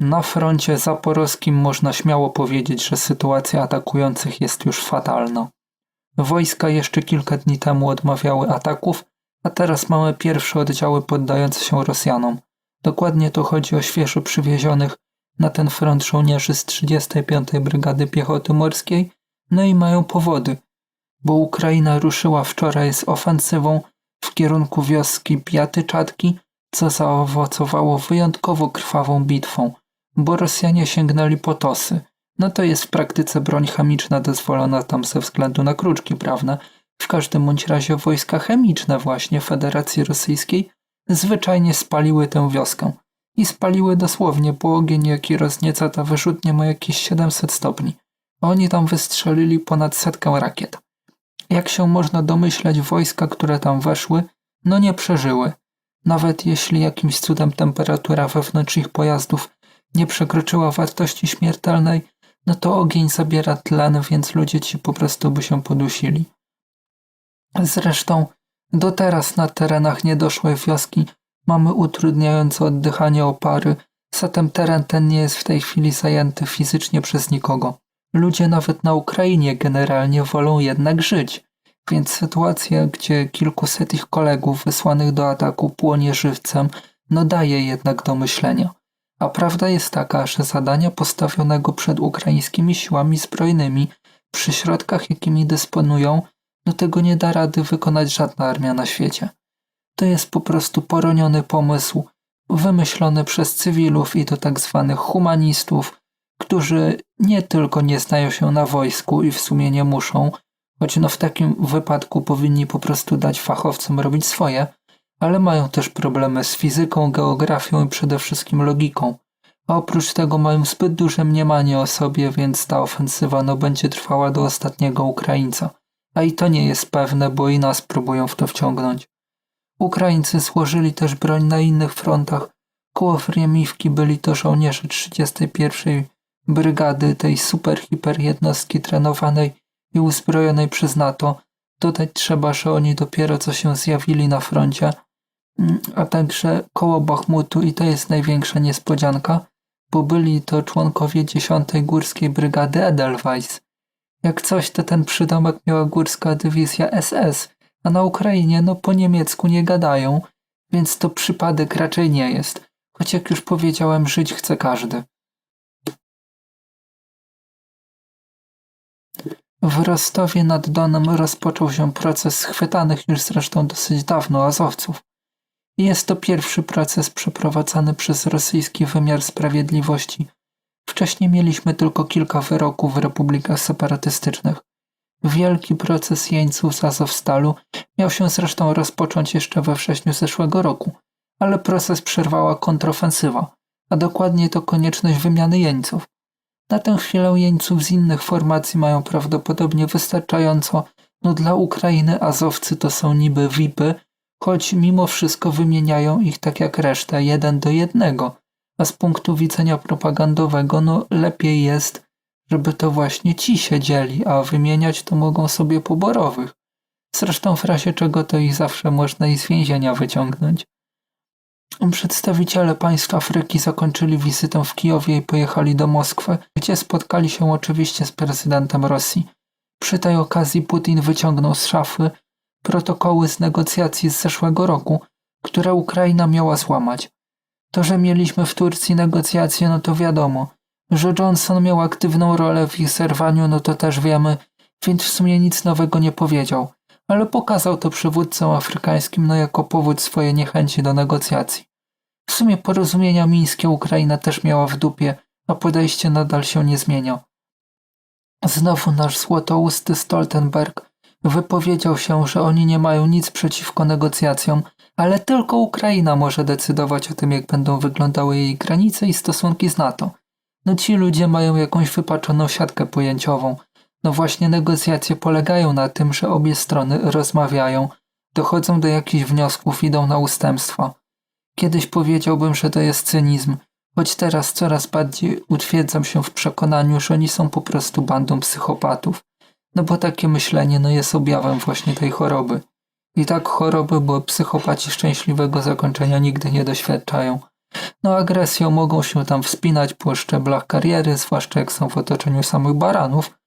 Na froncie zaporowskim można śmiało powiedzieć, że sytuacja atakujących jest już fatalna. Wojska jeszcze kilka dni temu odmawiały ataków, a teraz mamy pierwsze oddziały poddające się Rosjanom. Dokładnie to chodzi o świeżo przywiezionych na ten front żołnierzy z 35. Brygady Piechoty Morskiej, no i mają powody, bo Ukraina ruszyła wczoraj z ofensywą w kierunku wioski Piaty-Czatki, co zaowocowało wyjątkowo krwawą bitwą, bo Rosjanie sięgnęli po tosy. No to jest w praktyce broń chemiczna dozwolona tam ze względu na kruczki prawne. W każdym bądź razie wojska chemiczne właśnie Federacji Rosyjskiej zwyczajnie spaliły tę wioskę. I spaliły dosłownie, bo ogień jaki roznieca ta wyrzutnia ma jakieś 700 stopni. Oni tam wystrzelili ponad setkę rakiet. Jak się można domyśleć, wojska, które tam weszły, no nie przeżyły. Nawet jeśli jakimś cudem temperatura wewnątrz ich pojazdów nie przekroczyła wartości śmiertelnej, no to ogień zabiera tlen, więc ludzie ci po prostu by się podusili. Zresztą do teraz na terenach niedoszłej wioski mamy utrudniające oddychanie opary, zatem teren ten nie jest w tej chwili zajęty fizycznie przez nikogo. Ludzie nawet na Ukrainie generalnie wolą jednak żyć, więc sytuacja, gdzie kilkuset ich kolegów wysłanych do ataku płonie żywcem, no daje jednak do myślenia. A prawda jest taka, że zadania postawionego przed ukraińskimi siłami zbrojnymi przy środkach, jakimi dysponują, no tego nie da rady wykonać żadna armia na świecie. To jest po prostu poroniony pomysł, wymyślony przez cywilów i to tak zwanych humanistów, którzy nie tylko nie znają się na wojsku i w sumie nie muszą, choć no w takim wypadku powinni po prostu dać fachowcom robić swoje, ale mają też problemy z fizyką, geografią i przede wszystkim logiką. A oprócz tego mają zbyt duże mniemanie o sobie, więc ta ofensywa no będzie trwała do ostatniego Ukraińca. A i to nie jest pewne, bo i nas próbują w to wciągnąć. Ukraińcy złożyli też broń na innych frontach. Koło Wriemiwki byli to żołnierze 31. Brygady, tej super hiper jednostki trenowanej i uzbrojonej przez NATO. Dodać trzeba, że oni dopiero co się zjawili na froncie, a także koło Bachmutu i to jest największa niespodzianka, bo byli to członkowie 10. Górskiej Brygady Edelweiss. Jak coś, to ten przydomek miała Górska Dywizja SS, a na Ukrainie no po niemiecku nie gadają, więc to przypadek raczej nie jest, choć jak już powiedziałem, żyć chce każdy. W Rostowie nad Donem rozpoczął się proces schwytanych już zresztą dosyć dawno Azowców. Jest to pierwszy proces przeprowadzany przez rosyjski wymiar sprawiedliwości. Wcześniej mieliśmy tylko kilka wyroków w republikach separatystycznych. Wielki proces jeńców z Azowstalu miał się zresztą rozpocząć jeszcze we wrześniu zeszłego roku, ale proces przerwała kontrofensywa, a dokładnie to konieczność wymiany jeńców. Na tę chwilę jeńców z innych formacji mają prawdopodobnie wystarczająco, no dla Ukrainy Azowcy to są niby VIPy, choć mimo wszystko wymieniają ich tak jak reszta, jeden do jednego, a z punktu widzenia propagandowego no lepiej jest, żeby to właśnie ci siedzieli, a wymieniać to mogą sobie poborowych. Zresztą w razie czego to ich zawsze można i z więzienia wyciągnąć. Przedstawiciele państw Afryki zakończyli wizytę w Kijowie i pojechali do Moskwy, gdzie spotkali się oczywiście z prezydentem Rosji. Przy tej okazji Putin wyciągnął z szafy protokoły z negocjacji z zeszłego roku, które Ukraina miała złamać. To, że mieliśmy w Turcji negocjacje, no to wiadomo. Że Johnson miał aktywną rolę w ich zerwaniu, no to też wiemy, więc w sumie nic nowego nie powiedział ale pokazał to przywódcom afrykańskim no jako powód swojej niechęci do negocjacji. W sumie porozumienia mińskie Ukraina też miała w dupie, a podejście nadal się nie zmienia. Znowu nasz złotousty Stoltenberg wypowiedział się, że oni nie mają nic przeciwko negocjacjom, ale tylko Ukraina może decydować o tym, jak będą wyglądały jej granice i stosunki z NATO. No ci ludzie mają jakąś wypaczoną siatkę pojęciową, no właśnie negocjacje polegają na tym, że obie strony rozmawiają, dochodzą do jakichś wniosków, idą na ustępstwa. Kiedyś powiedziałbym, że to jest cynizm, choć teraz coraz bardziej utwierdzam się w przekonaniu, że oni są po prostu bandą psychopatów. No bo takie myślenie no jest objawem właśnie tej choroby. I tak choroby, bo psychopaci szczęśliwego zakończenia nigdy nie doświadczają. No agresją mogą się tam wspinać po szczeblach kariery, zwłaszcza jak są w otoczeniu samych baranów,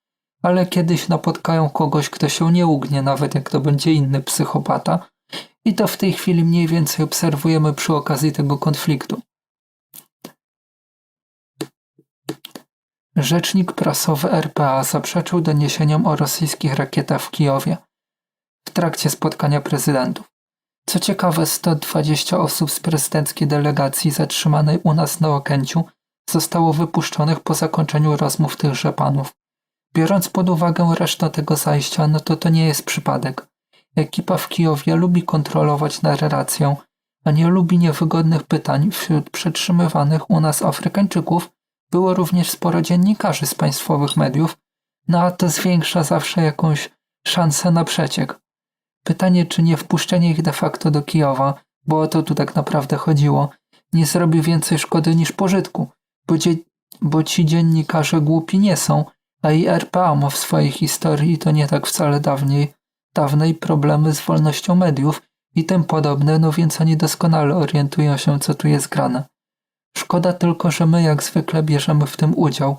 ale kiedyś napotkają kogoś, kto się nie ugnie, nawet jak to będzie inny psychopata. I to w tej chwili mniej więcej obserwujemy przy okazji tego konfliktu. Rzecznik prasowy RPA zaprzeczył doniesieniom o rosyjskich rakietach w Kijowie w trakcie spotkania prezydentów. Co ciekawe, 120 osób z prezydenckiej delegacji zatrzymanej u nas na Okęciu zostało wypuszczonych po zakończeniu rozmów tychże panów. Biorąc pod uwagę resztę tego zajścia, no to to nie jest przypadek. Ekipa w Kijowie lubi kontrolować narrację, a nie lubi niewygodnych pytań. Wśród przetrzymywanych u nas Afrykańczyków było również sporo dziennikarzy z państwowych mediów, no a to zwiększa zawsze jakąś szansę na przeciek. Pytanie, czy nie wpuszczenie ich de facto do Kijowa, bo o to tu tak naprawdę chodziło, nie zrobi więcej szkody niż pożytku, bo, bo ci dziennikarze głupi nie są, a i RPA ma w swojej historii, to nie tak wcale dawniej, dawnej problemy z wolnością mediów i tym podobne, no więc oni doskonale orientują się, co tu jest grane. Szkoda tylko, że my jak zwykle bierzemy w tym udział,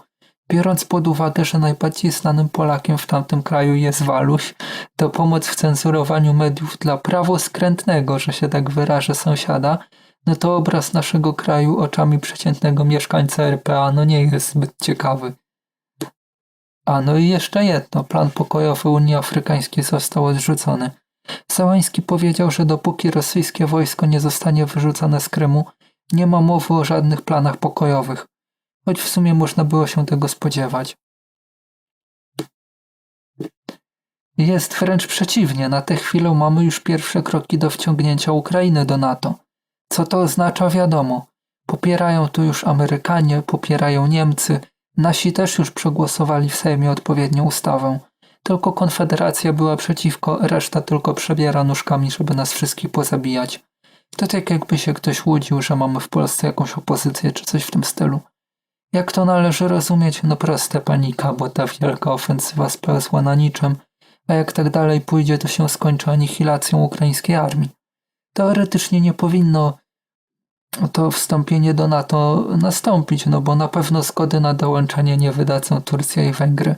biorąc pod uwagę, że najbardziej znanym Polakiem w tamtym kraju jest Waluś, to pomoc w cenzurowaniu mediów dla prawoskrętnego, że się tak wyrażę, sąsiada, no to obraz naszego kraju oczami przeciętnego mieszkańca RPA no nie jest zbyt ciekawy. A no i jeszcze jedno, plan pokojowy Unii Afrykańskiej został odrzucony. Załański powiedział, że dopóki rosyjskie wojsko nie zostanie wyrzucone z Krymu, nie ma mowy o żadnych planach pokojowych, choć w sumie można było się tego spodziewać. Jest wręcz przeciwnie, na tę chwilę mamy już pierwsze kroki do wciągnięcia Ukrainy do NATO. Co to oznacza, wiadomo. Popierają tu już Amerykanie, popierają Niemcy, nasi też już przegłosowali w Sejmie odpowiednią ustawę. Tylko Konfederacja była przeciwko, reszta tylko przebiera nóżkami, żeby nas wszystkich pozabijać. To tak jakby się ktoś łudził, że mamy w Polsce jakąś opozycję czy coś w tym stylu. Jak to należy rozumieć? No proste panika, bo ta wielka ofensywa spełzła na niczym, a jak tak dalej pójdzie, to się skończy anihilacją ukraińskiej armii. Teoretycznie nie powinno to wstąpienie do NATO nastąpić, no bo na pewno zgody na dołączenie nie wydadzą Turcja i Węgry.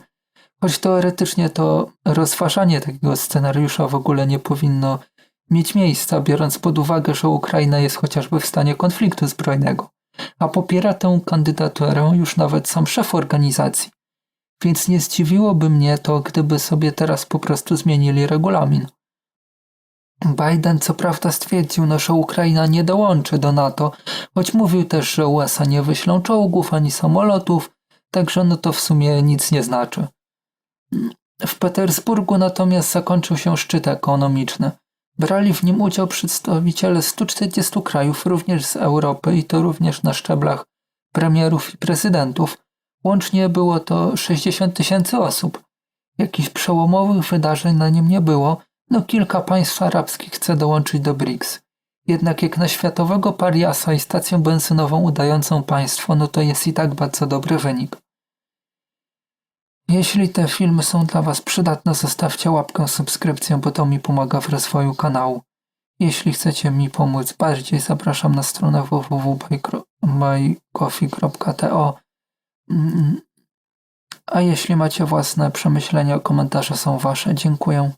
Choć teoretycznie to rozważanie takiego scenariusza w ogóle nie powinno mieć miejsca, biorąc pod uwagę, że Ukraina jest chociażby w stanie konfliktu zbrojnego, a popiera tę kandydaturę już nawet sam szef organizacji. Więc nie zdziwiłoby mnie to, gdyby sobie teraz po prostu zmienili regulamin. Biden co prawda stwierdził, no, że Ukraina nie dołączy do NATO, choć mówił też, że USA nie wyślą czołgów ani samolotów, także no to w sumie nic nie znaczy. W Petersburgu natomiast zakończył się szczyt ekonomiczny. Brali w nim udział przedstawiciele 140 krajów, również z Europy i to również na szczeblach premierów i prezydentów. Łącznie było to 60 tysięcy osób. Jakichś przełomowych wydarzeń na nim nie było, no kilka państw arabskich chce dołączyć do BRICS. Jednak jak na światowego pariasa i stację benzynową udającą państwo, no to jest i tak bardzo dobry wynik. Jeśli te filmy są dla Was przydatne, zostawcie łapkę, subskrypcję, bo to mi pomaga w rozwoju kanału. Jeśli chcecie mi pomóc bardziej, zapraszam na stronę www.mycoffee.to Mm, A jeśli macie własne przemyślenia, komentarze są Wasze. Dziękuję.